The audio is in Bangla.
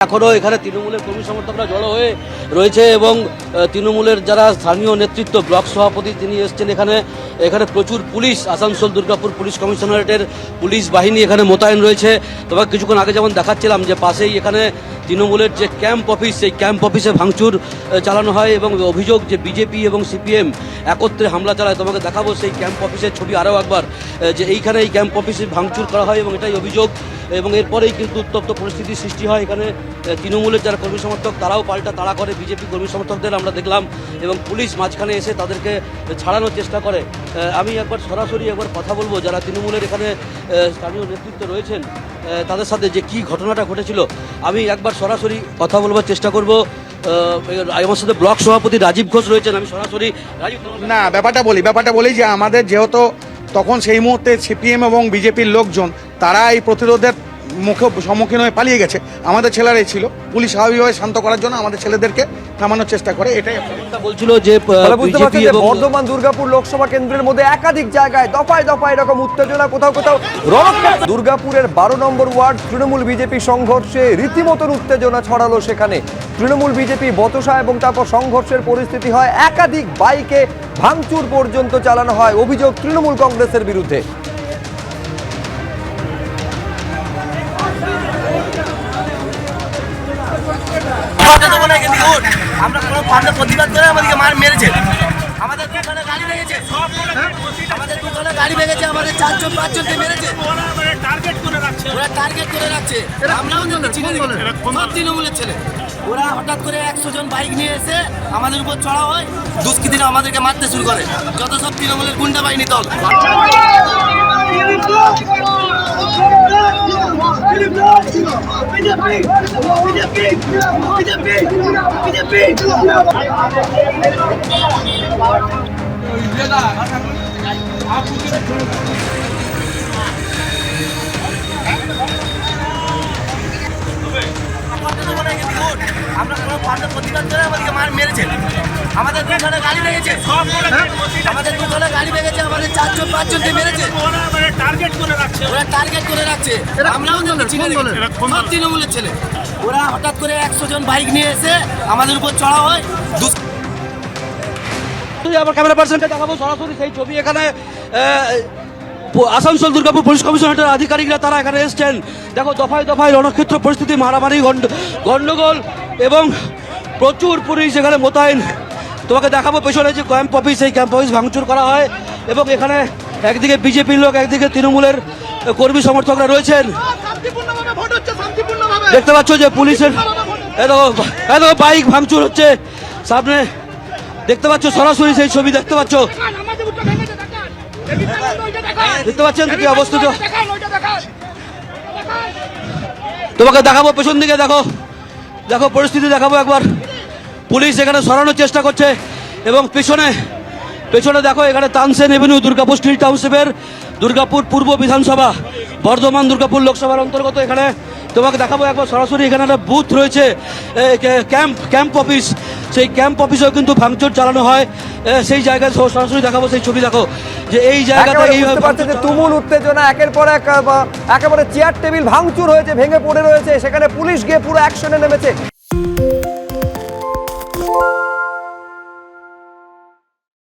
এখনও এখানে তৃণমূলের কর্মী সমর্থকরা জড়ো হয়ে রয়েছে এবং তৃণমূলের যারা স্থানীয় নেতৃত্ব, ব্লক সভাপতি তিনি এসছেন এখানে। এখানে প্রচুর পুলিশ, আসানসোল দুর্গাপুর পুলিশ কমিশনারেটের পুলিশ বাহিনী এখানে মোতায়েন রয়েছে। তবে কিছুক্ষণ আগে যেমন দেখাচ্ছিলাম যে পাশেই এখানে তৃণমূলের যে ক্যাম্প অফিস, সেই ক্যাম্প অফিসে ভাঙচুর চালানো হয় এবং অভিযোগ যে বিজেপি এবং সিপিএম একত্রে হামলা চালায়, তোমাকে দেখাবো সেই ক্যাম্প অফিসের ছবি আরও একবার যে এইখানে এই ক্যাম্প অফিসে ভাঙচুর করা হয় এবং এটাই অভিযোগ। এবং এরপরেই কিন্তু উত্তপ্ত পরিস্থিতির সৃষ্টি হয় এখানে তৃণমূলের যারা কর্মী সমর্থক, তারাও পাল্টা তাড়া করে বিজেপি কর্মী সমর্থকদের আমরা দেখলাম এবং পুলিশ মাঝখানে এসে তাদেরকে ছাড়ানোর চেষ্টা করে। আমি একবার সরাসরি একবার কথা বলব, যারা তৃণমূলের এখানে স্থানীয় নেতৃত্ব রয়েছেন তাদের সাথে যে কি ঘটনাটা ঘটেছিল, আমি একবার সরাসরি কথা বলবার চেষ্টা করব। আমার সাথে ব্লক সভাপতি রাজীব ঘোষ রয়েছেন, আমি সরাসরি রাজীব না, ব্যাপারটা বলি ব্যাপারটা বলি যে আমাদের যেহেতু তখন সেই মুহূর্তে সিপিএম এবং বিজেপির লোকজন, তারা এই প্রতিরোধের মুখে সম্মুখীন হয়ে পালিয়ে গেছে। আমাদের ছেলেরাই ছিল। পুলিশ স্বাভাবিকভাবে শান্ত করার জন্য আমাদের ছেলেদেরকে থামানোর চেষ্টা করে। এটাই বলছিল যে বর্ধমান দুর্গাপুর লোকসভা কেন্দ্রের মধ্যে একাধিক জায়গায় দফায় দফায় এরকম উত্তেজনা কোথাও কোথাও দুর্গাপুরের বারো নম্বর ওয়ার্ড তৃণমূল বিজেপি সংঘর্ষে রীতিমতন উত্তেজনা ছড়ালো সেখানে। তৃণমূল বিজেপি বতসা এবং তারপর সংঘর্ষের পরিস্থিতি হয় একাধিক বাইকে ভাঙচুর পর্যন্ত চালানো হয় অভিযোগ তৃণমূল কংগ্রেসের বিরুদ্ধে। কথা দেবো না এখান থেকে উঠ। আমরা কোনো আমরা প্রতিবাদ করে আমাদেরকে মার মেরেছে। আমাদের দোকানে গাড়ি ভেঙেছে। আমাদের দোকানে গাড়ি ভেঙেছে আমাদের চারজন পাঁচজনকে মেরেছে। টার্গেট করে রাখছে। ওরা টার্গেট করে রাখছে। আমরাও রেখেছি। সব তৃণমূলের ছেলে। ওরা হঠাৎ করে একশো জন বাইক নিয়ে এসে আমাদের উপর চড়া হয়। দুষ্কৃতীরা আমাদেরকে মারতে শুরু করে। যত সব তৃণমূলের গুন্ডা বাহিনী দল। আমরা কোনো প্রতিবাদ করে আমাদেরকে মার মেরেছে আমাদের দোকানে গাড়ি ভেঙেছে আমাদের দোকানে গাড়ি ভেঙেছে, আমাদের চারজন, পাঁচজনকে মেরেছে। ওরা টার্গেট করে রাখছে। আমরাও। সব তৃণমূলের ছেলে। ওরা হঠাৎ করে একশো জন বাইক নিয়ে এসে আমাদের উপর চড়া হয়। আমার ক্যামেরা পার্সনকে দেখাবো সরাসরি সেই ছবি এখানে আসানসোল দুর্গাপুর পুলিশ কমিশনারেটের আধিকারিকরা তারা এখানে এসছেন। দেখো দফায় দফায় রণক্ষেত্র পরিস্থিতি মারামারি গন্ড- গন্ডগোল এবং প্রচুর পুলিশ এখানে মোতায়েন। তোমাকে দেখাবো পেছনে যে ক্যাম্প অফিস এই ক্যাম্প অফিস ভাঙচুর করা হয় এবং এখানে একদিকে বিজেপির লোক, একদিকে তৃণমূলের কর্মী সমর্থকরা রয়েছেন। দেখতে পাচ্ছ যে পুলিশের এ দেখো বাইক ভাঙচুর হচ্ছে। সামনে দেখতে পাচ্ছ সরাসরি সেই ছবি, দেখতে পাচ্ছ। দেখতে পাচ্ছেন কি অবস্থিত তোমাকে দেখাবো, পেছন দিকে দেখো। দেখো, পরিস্থিতি দেখাবো একবার। পুলিশ এখানে সরানোর চেষ্টা করছে এবং পেছনে পেছনে দেখো এখানে তানসেন এভিনিউ দুর্গাপুর স্টিল টাউনশিপের দুর্গাপুর পূর্ব বিধানসভা বর্ধমান দুর্গাপুর লোকসভার অন্তর্গত এখানে। তোমাকে দেখাবো একবার সরাসরি এখানে একটা বুথ রয়েছে ক্যাম্প ক্যাম্প অফিস সেই ক্যাম্প অফিসেও কিন্তু ভাঙচুর চালানো হয়। সেই জায়গায় সরাসরি দেখাবো সেই ছবি দেখো। যে এই জায়গাতে যে তুমুল উত্তেজনা একের পর এক একেবারে চেয়ার টেবিল ভাঙচুর হয়েছে ভেঙে পড়ে রয়েছে। সেখানে পুলিশ গিয়ে পুরো অ্যাকশনে নেমেছে।